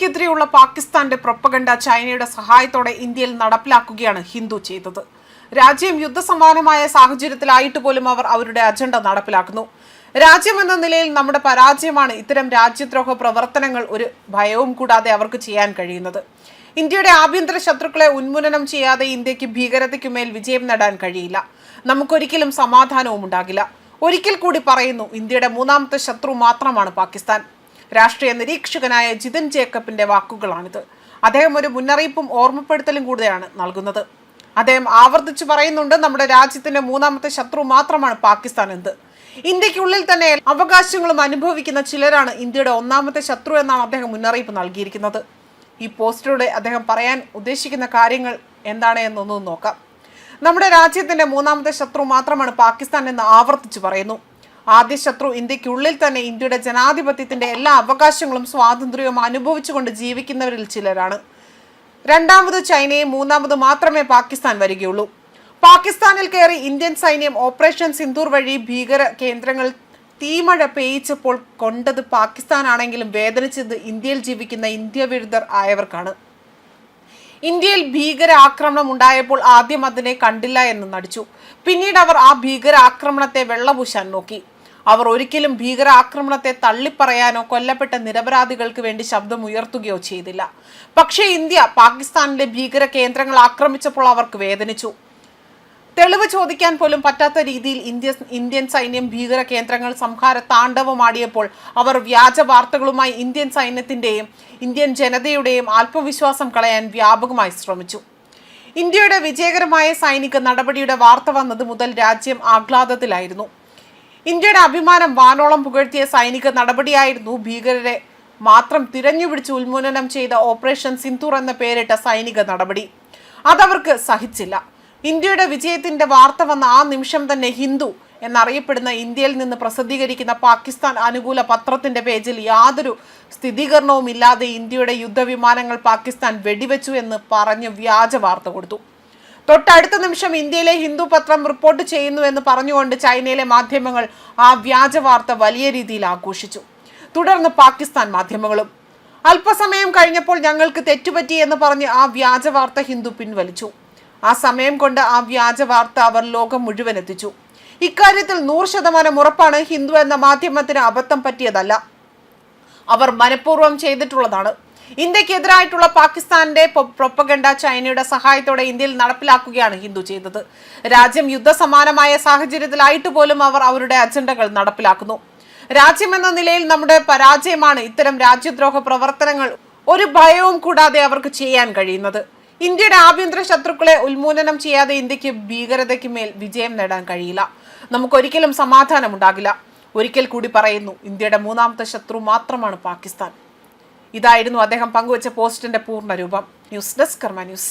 ഇന്ത്യക്കെതിരെയുള്ള പാകിസ്ഥാന്റെ പ്രൊപ്പഗണ്ട ചൈനയുടെ സഹായത്തോടെ ഇന്ത്യയിൽ നടപ്പിലാക്കുകയാണ് ഹിന്ദു ചെയ്തത്. രാജ്യം യുദ്ധസമാനമായ സാഹചര്യത്തിലായിട്ട് പോലും അവർ അവരുടെ അജണ്ട നടപ്പിലാക്കുന്നു. രാജ്യമെന്ന നിലയിൽ നമ്മുടെ പരാജയമാണ് ഇത്തരം രാജ്യദ്രോഹ പ്രവർത്തനങ്ങൾ ഒരു ഭയവും കൂടാതെ അവർക്ക് ചെയ്യാൻ കഴിയുന്നത്. ഇന്ത്യയുടെ ആഭ്യന്തര ശത്രുക്കളെ ഉന്മൂലനം ചെയ്യാതെ ഇന്ത്യയ്ക്ക് ഭീകരതയ്ക്കുമേൽ വിജയം നേടാൻ കഴിയില്ല. നമുക്കൊരിക്കലും സമാധാനവും ഉണ്ടാകില്ല. ഒരിക്കൽ കൂടി പറയുന്നു ഇന്ത്യയുടെ മൂന്നാമത്തെ ശത്രു മാത്രമാണ് പാകിസ്ഥാൻ. രാഷ്ട്രീയ നിരീക്ഷകനായ ജിതിൻ ജേക്കബിന്റെ വാക്കുകളാണിത്. അദ്ദേഹം ഒരു മുന്നറിയിപ്പും ഓർമ്മപ്പെടുത്തലും കൂടെയാണ് നൽകുന്നത്. അദ്ദേഹം ആവർത്തിച്ചു പറയുന്നുണ്ട് നമ്മുടെ രാജ്യത്തിന്റെ മൂന്നാമത്തെ ശത്രു മാത്രമാണ് പാകിസ്ഥാൻ എന്ത്? ഇന്ത്യക്കുള്ളിൽ തന്നെ അവകാശങ്ങളും അനുഭവിക്കുന്ന ചിലരാണ് ഇന്ത്യയുടെ ഒന്നാമത്തെ ശത്രു എന്നാണ് അദ്ദേഹം മുന്നറിയിപ്പ് നൽകിയിരിക്കുന്നത്. ഈ പോസ്റ്റിലൂടെ അദ്ദേഹം പറയാൻ ഉദ്ദേശിക്കുന്ന കാര്യങ്ങൾ എന്താണ് എന്നൊന്നും നോക്കാം. നമ്മുടെ രാജ്യത്തിന്റെ മൂന്നാമത്തെ ശത്രു മാത്രമാണ് പാകിസ്ഥാൻ എന്ന് ആവർത്തിച്ചു പറയുന്നു. ആദ്യ ശത്രു ഇന്ത്യക്കുള്ളിൽ തന്നെ ഇന്ത്യയുടെ ജനാധിപത്യത്തിന്റെ എല്ലാ അവകാശങ്ങളും സ്വാതന്ത്ര്യവും അനുഭവിച്ചുകൊണ്ട് ജീവിക്കുന്നവരിൽ ചിലരാണ്. രണ്ടാമത് ചൈനയും മൂന്നാമത് മാത്രമേ പാകിസ്ഥാൻ വരികയുള്ളൂ. പാകിസ്ഥാനിൽ കയറി ഇന്ത്യൻ സൈന്യം ഓപ്പറേഷൻ സിന്ദൂർ വഴി ഭീകര കേന്ദ്രങ്ങൾ തീമഴ പേയിച്ചപ്പോൾ കൊണ്ടത് പാകിസ്ഥാനാണെങ്കിലും വേദനിച്ചത് ഇന്ത്യയിൽ ജീവിക്കുന്ന ഇന്ത്യ വിരുദ്ധർ ആയവർക്കാണ്. ഇന്ത്യയിൽ ഭീകര ആക്രമണം ഉണ്ടായപ്പോൾ ആദ്യം അതിനെ കണ്ടില്ല എന്ന് നടിച്ചു. പിന്നീട് അവർ ആ ഭീകര ആക്രമണത്തെ വെള്ളപൂശാൻ നോക്കി. അവർ ഒരിക്കലും ഭീകരാക്രമണത്തെ തള്ളിപ്പറയാനോ കൊല്ലപ്പെട്ട നിരപരാധികൾക്ക് വേണ്ടി ശബ്ദം ഉയർത്തുകയോ ചെയ്തില്ല. പക്ഷേ ഇന്ത്യ പാകിസ്ഥാനിലെ ഭീകര കേന്ദ്രങ്ങൾ ആക്രമിച്ചപ്പോൾ അവർക്ക് വേദനിച്ചു. തെളിവ് ചോദിക്കാൻ പോലും പറ്റാത്ത രീതിയിൽ ഇന്ത്യ ഇന്ത്യൻ സൈന്യം ഭീകര കേന്ദ്രങ്ങൾ സംഹാര താണ്ഡവമാടിയപ്പോൾ അവർ വ്യാജ വാർത്തകളുമായി ഇന്ത്യൻ സൈന്യത്തിന്റെയും ഇന്ത്യൻ ജനതയുടെയും ആത്മവിശ്വാസം കളയാൻ വ്യാപകമായി ശ്രമിച്ചു. ഇന്ത്യയുടെ വിജയകരമായ സൈനിക നടപടിയുടെ വാർത്ത വന്നത് മുതൽ രാജ്യം ആഹ്ലാദത്തിലായിരുന്നു. ഇന്ത്യയുടെ അഭിമാനം വാനോളം പുകഴ്ത്തിയ സൈനിക നടപടിയായിരുന്നു ഭീകരരെ മാത്രം തിരഞ്ഞുപിടിച്ച് ഉന്മൂലനം ചെയ്ത ഓപ്പറേഷൻ സിന്ദൂർ എന്ന പേരിട്ട സൈനിക നടപടി. അതവർക്ക് സഹിച്ചില്ല. ഇന്ത്യയുടെ വിജയത്തിന്റെ വാർത്ത വന്ന ആ നിമിഷം തന്നെ ഹിന്ദു എന്നറിയപ്പെടുന്ന ഇന്ത്യയിൽ നിന്ന് പ്രസിദ്ധീകരിക്കുന്ന പാകിസ്ഥാൻ അനുകൂല പത്രത്തിന്റെ പേജിൽ യാതൊരു സ്ഥിരീകരണവും ഇല്ലാതെ ഇന്ത്യയുടെ യുദ്ധവിമാനങ്ങൾ പാകിസ്ഥാൻ വെടിവെച്ചു എന്ന് പറഞ്ഞ് വ്യാജ വാർത്ത കൊടുത്തു. തൊട്ടടുത്ത നിമിഷം ഇന്ത്യയിലെ ഹിന്ദു പത്രം റിപ്പോർട്ട് ചെയ്യുന്നു എന്ന് പറഞ്ഞുകൊണ്ട് ചൈനയിലെ മാധ്യമങ്ങൾ ആ വ്യാജ വാർത്ത വലിയ രീതിയിൽ ആഘോഷിച്ചു. തുടർന്ന് പാകിസ്ഥാൻ മാധ്യമങ്ങളും. അല്പസമയം കഴിഞ്ഞപ്പോൾ ഞങ്ങൾക്ക് തെറ്റുപറ്റി എന്ന് പറഞ്ഞ് ആ വ്യാജ വാർത്ത ഹിന്ദു പിൻവലിച്ചു. ആ സമയം കൊണ്ട് ആ വ്യാജ വാർത്ത അവർ ലോകം മുഴുവൻ എത്തിച്ചു. ഇക്കാര്യത്തിൽ നൂറ് ശതമാനം ഉറപ്പാണ് ഹിന്ദു എന്ന മാധ്യമത്തിന് അബദ്ധം പറ്റിയതല്ല. അവർ മനഃപൂർവം ചെയ്തിട്ടുള്ളതാണ്. ഇന്ത്യക്കെതിരായിട്ടുള്ള പാകിസ്ഥാന്റെ പ്രൊപ്പഗണ്ട ചൈനയുടെ സഹായത്തോടെ ഇന്ത്യയിൽ നടപ്പിലാക്കുകയാണ് ഹിന്ദു ചെയ്തത്. രാജ്യം യുദ്ധസമാനമായ സാഹചര്യത്തിലായിട്ട് പോലും അവർ അവരുടെ അജണ്ടകൾ നടപ്പിലാക്കുന്നു. രാജ്യമെന്ന നിലയിൽ നമ്മുടെ പരാജയമാണ് ഇത്തരം രാജ്യദ്രോഹ പ്രവർത്തനങ്ങൾ ഒരു ഭയവും കൂടാതെ അവർക്ക് ചെയ്യാൻ കഴിയുന്നത്. ഇന്ത്യയുടെ ആഭ്യന്തര ശത്രുക്കളെ ഉന്മൂലനം ചെയ്യാതെ ഇന്ത്യയ്ക്ക് ഭീകരതയ്ക്ക് മേൽ വിജയം നേടാൻ കഴിയില്ല. നമുക്കൊരിക്കലും സമാധാനം ഉണ്ടാകില്ല ഒരിക്കൽ കൂടി പറയുന്നു ഇന്ത്യയുടെ മൂന്നാമത്തെ ശത്രു മാത്രമാണ് പാകിസ്ഥാൻ. ഇതായിരുന്നു അദ്ദേഹം പങ്കുവച്ച പോസ്റ്റിന്റെ പൂർണ രൂപം. News desk Karma news.